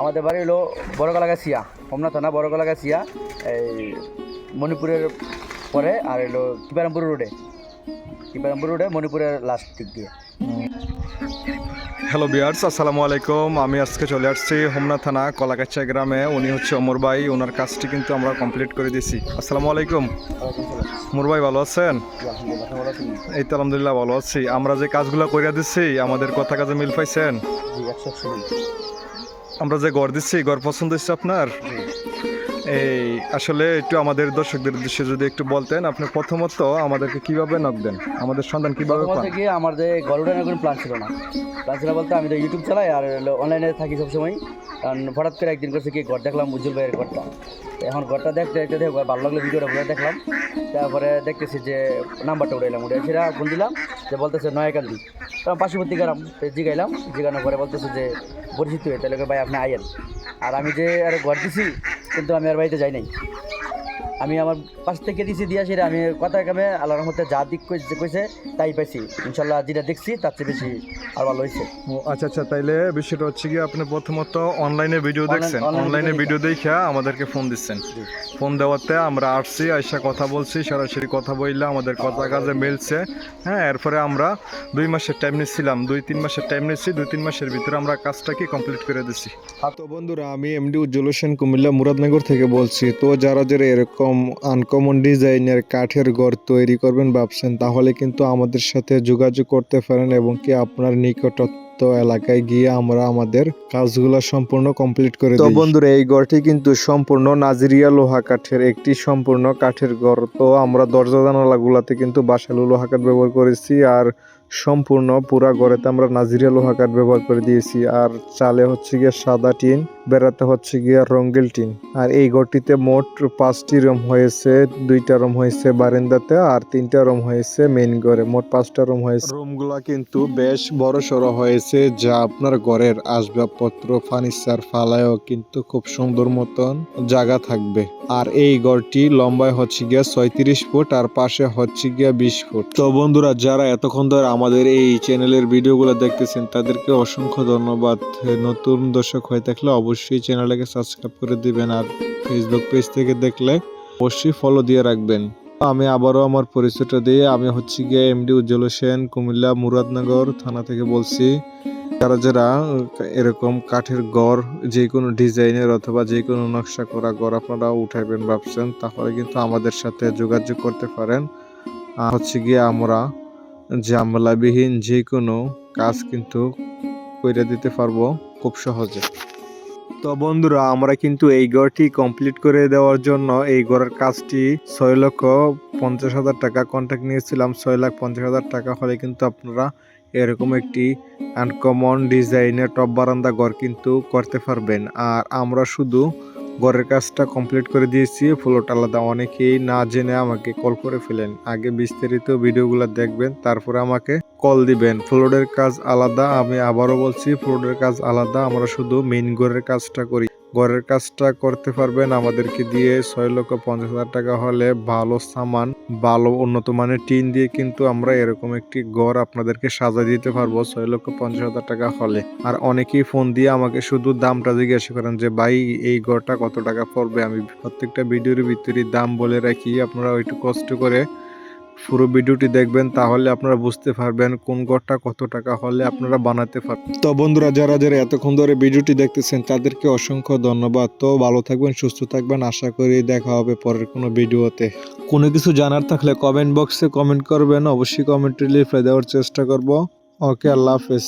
আমাদের বাড়ি হলো বড়গলাগা সিয়া হোমনা থানা বড়গলাগা সিয়া এই মণিপুরের পরে, আর হলো কিপারামপুর রোডে। কিপারামপুর রোডে মণিপুরের লাস্ট দিক দিয়ে। হ্যালো বিয়ার্স আসসালামু আলাইকুম আমি আজকে চলে আসছি হোমনা থানা কলাকাচ্চা গ্রামে। উনি হচ্ছে অমর ভাই। ওনার কাজটি কিন্তু আমরা কমপ্লিট করে দিয়েছি। আসসালামু আলাইকুম। অমর ভাই ভালো আছেন? এই তো আলহামদুলিল্লাহ ভালো আছি। আমরা যে কাজগুলো করে দিচ্ছি আমাদের কথা কাজে মিল পাইছেন। আমরা যে গড় দিচ্ছি গড় পছন্দ হচ্ছে আপনার? এই আসলে একটু আমাদের দর্শকদের উদ্দেশ্যে যদি একটু বলতেন আপনি প্রথমত আমাদেরকে কীভাবে নক দেন? আমাদের সন্ধান কীভাবে পান? থেকে ঘর উঠানোর কোনো প্ল্যান ছিল না। প্ল্যান ছিল বলতে আমি তো ইউটিউব চালাই আর অনলাইনে থাকি সবসময়। কারণ হঠাৎ করে একদিন করছে কি ঘর দেখলাম উজ্জ্বল ভাইয়ের ঘরটা। এখন ঘরটা দেখতে দেখতে দেখে ভালো লাগল ভিডিওটা ঘুরে দেখলাম। তারপরে দেখতেছি যে নাম্বারটা উঠাইলাম উঠে সেটা ফোন দিলাম যে বলতেছে নয়াকান্দি তখন পার্শ্ববর্তী গ্রাম জিগাইলাম জিগানোর পরে বলতেছে যে পরিচিত হয়ে তাহলে ভাই আপনি আইয়েন। আর আমি যে আর ঘর দিছি কিন্তু আমি আর বাড়িতে যাই নাই। আমি আমার পাশ থেকে দিছি দিয়া সেটা আমি কথা কামে আল্লাহর মধ্যে যা দিক কইছে কইছে তাই পাইছি। ইনশাল্লাহ যেটা দেখছি তার চেয়ে বেশি আর ভালো হয়েছে ও আচ্ছা আচ্ছা তাইলে বিষয়টা হচ্ছে কি আপনি প্রথমত অনলাইনে ভিডিও দেখছেন। অনলাইনে ভিডিও দেখে। আমাদেরকে ফোন দিচ্ছেন। ফোন দেওয়াতে আমরা আসছি আইসা কথা বলছি সরাসরি কথা বললে আমাদের কথা কাজে মিলছে। হ্যাঁ এরপরে আমরা দুই মাসের টাইম নিচ্ছিলাম। দুই তিন মাসের টাইম নিচ্ছি দুই তিন মাসের ভিতরে আমরা কাজটাকে কমপ্লিট করে দিচ্ছি। তো বন্ধুরা আমি এমডি উজ্জ্বল হোসেন কুমিল্লা মুরাদনগর থেকে বলছি। তো যারা যারা এরকম আনকমন ডিজাইনের কাঠের ঘর তৈরি করবেন ভাবছেন, তাহলে কিন্তু আমাদের সাথে যোগাযোগ করতে পারেন এবং কি আপনার নিকটত্ব এলাকায় গিয়ে আমরা আমাদের কাজগুলো সম্পূর্ণ কমপ্লিট করে তো বন্ধুরা এই ঘরটি কিন্তু সম্পূর্ণ নাজিরিয়া লোহা কাঠের একটি সম্পূর্ণ কাঠের ঘর। তো আমরা দরজা জানালাগুলাতে কিন্তু বাসালু লোহা কাঠ ব্যবহার করেছি আর সম্পূর্ণ পুরা ঘরেতে আমরা নাজিরিয়া লোহা কাঠ ব্যবহার করে দিয়েছি। আর চালে হচ্ছে গিয়ে সাদা টিন বেড়াতে হচ্ছে গিয়ে রঙ্গিল টিন। আর এই ঘরটিতে মোট পাঁচটি রুম হয়েছে দুইটা রুম হয়েছে বারান্দাতে আর তিনটা রুম হয়েছে মেইন ঘরে। মোট পাঁচটা রুম হয়েছে। রুমগুলা কিন্তু বেশ বড় সড়ো হয়েছে। যা আপনার ঘরের আসবাবপত্র, ফার্নিচার ফালায়ও কিন্তু খুব সুন্দর মতন জায়গা থাকবে। আর এই ঘরটি লম্বায় হচ্ছে গিয়া ছয়ত্রিশ ফুট আর পাশে হচ্ছে গিয়া বিশ ফুট। তো বন্ধুরা, যারা এতক্ষণ ধরে আমাদের এই চ্যানেলের ভিডিওগুলো দেখতেছেন, তাদেরকে অসংখ্য ধন্যবাদ। নতুন দর্শক হয়ে থাকলে অবশ্যই চ্যানেলটাকে সাবস্ক্রাইব করে দিবেন আর ফেসবুক পেজ থেকে দেখলে অবশ্যই ফলো দিয়ে রাখবেন। আমি আবারও আমার পরিচয়টা দিয়ে আমি হচ্ছে গিয়ে এমডি উজ্জ্বল হোসেন কুমিল্লা, মুরাদনগর থানা থেকে বলছি। যারা যারা এরকম কাঠের গড়, যে কোনো ডিজাইনের অথবা যে কোনো নকশা করা গড় আপনারা উঠাইবেন, ভাবছেন, তাহলে কিন্তু আমাদের সাথে যোগাযোগ করতে পারেন। আর হচ্ছে গিয়ে আমরা ঝামেলাবিহীন যে কোনো কাজ কিন্তু করে দিতে পারব খুব সহজে। তো বন্ধুরা, আমরা কিন্তু এই ঘরটি কমপ্লিট করে দেওয়ার জন্য এই ঘরের কাজটি ছয় লক্ষ পঞ্চাশ হাজার টাকা কন্ট্যাক্ট নিয়েছিলাম। ছয় লাখ পঞ্চাশ হাজার টাকা হলে কিন্তু আপনারা এরকম একটি আনকমন ডিজাইনের টপ বারান্দা ঘর কিন্তু করতে পারবেন। আর আমরা শুধু ঘরের কাজটা কমপ্লিট করে দিয়েছি। ফ্লোট আলাদা। অনেকেই না জেনে আমাকে কল করে ফেলেন। আগে বিস্তারিত ভিডিওগুলো দেখবেন, তারপরে আমাকে কল দিবেন। ফ্লোরের কাজ আলাদা, আমি আবারও বলছি ফ্লোরের কাজ আলাদা। আমরা শুধু মেইন ঘরের কাজটা করি। ঘরের কাজটা করতে পারবেন। আমাদেরকে দিয়ে ছয় লক্ষ পঞ্চাশ হাজার টাকা হলে ভালো সামান, ভালো উন্নত মানের টিন দিয়ে কিন্তু আমরা এরকম একটি ঘর আপনাদেরকে সাজা দিতে পারব ছয় লক্ষ পঞ্চাশ হাজার টাকা হলে। আর অনেকেই ফোন দিয়ে আমাকে শুধু দামটা জিজ্ঞাসা করেন যে, ভাই, এই ঘরটা কত টাকা পড়বে? আমি প্রত্যেকটা ভিডিওর ভিতরে দাম বলে রাখি। আপনারা একটু কষ্ট করে পুরো ভিডিওটি দেখবেন, তাহলে আপনারা বুঝতে পারবেন কোন ঘরটা কত টাকা হলে আপনারা বানাতে পারবেন তো বন্ধুরা, যারা যারা এতক্ষণ ধরে ভিডিওটি দেখতেছেন, তাদেরকে অসংখ্য ধন্যবাদ। তো ভালো থাকবেন, সুস্থ থাকবেন। আশা করি দেখা হবে পরের কোনো ভিডিওতে। কোনো কিছু জানার থাকলে কমেন্ট বক্সে কমেন্ট করবেন। অবশ্যই কমেন্টে রিপ্লাই দেওয়ার চেষ্টা করব। ওকে, আল্লাহ হাফেজ।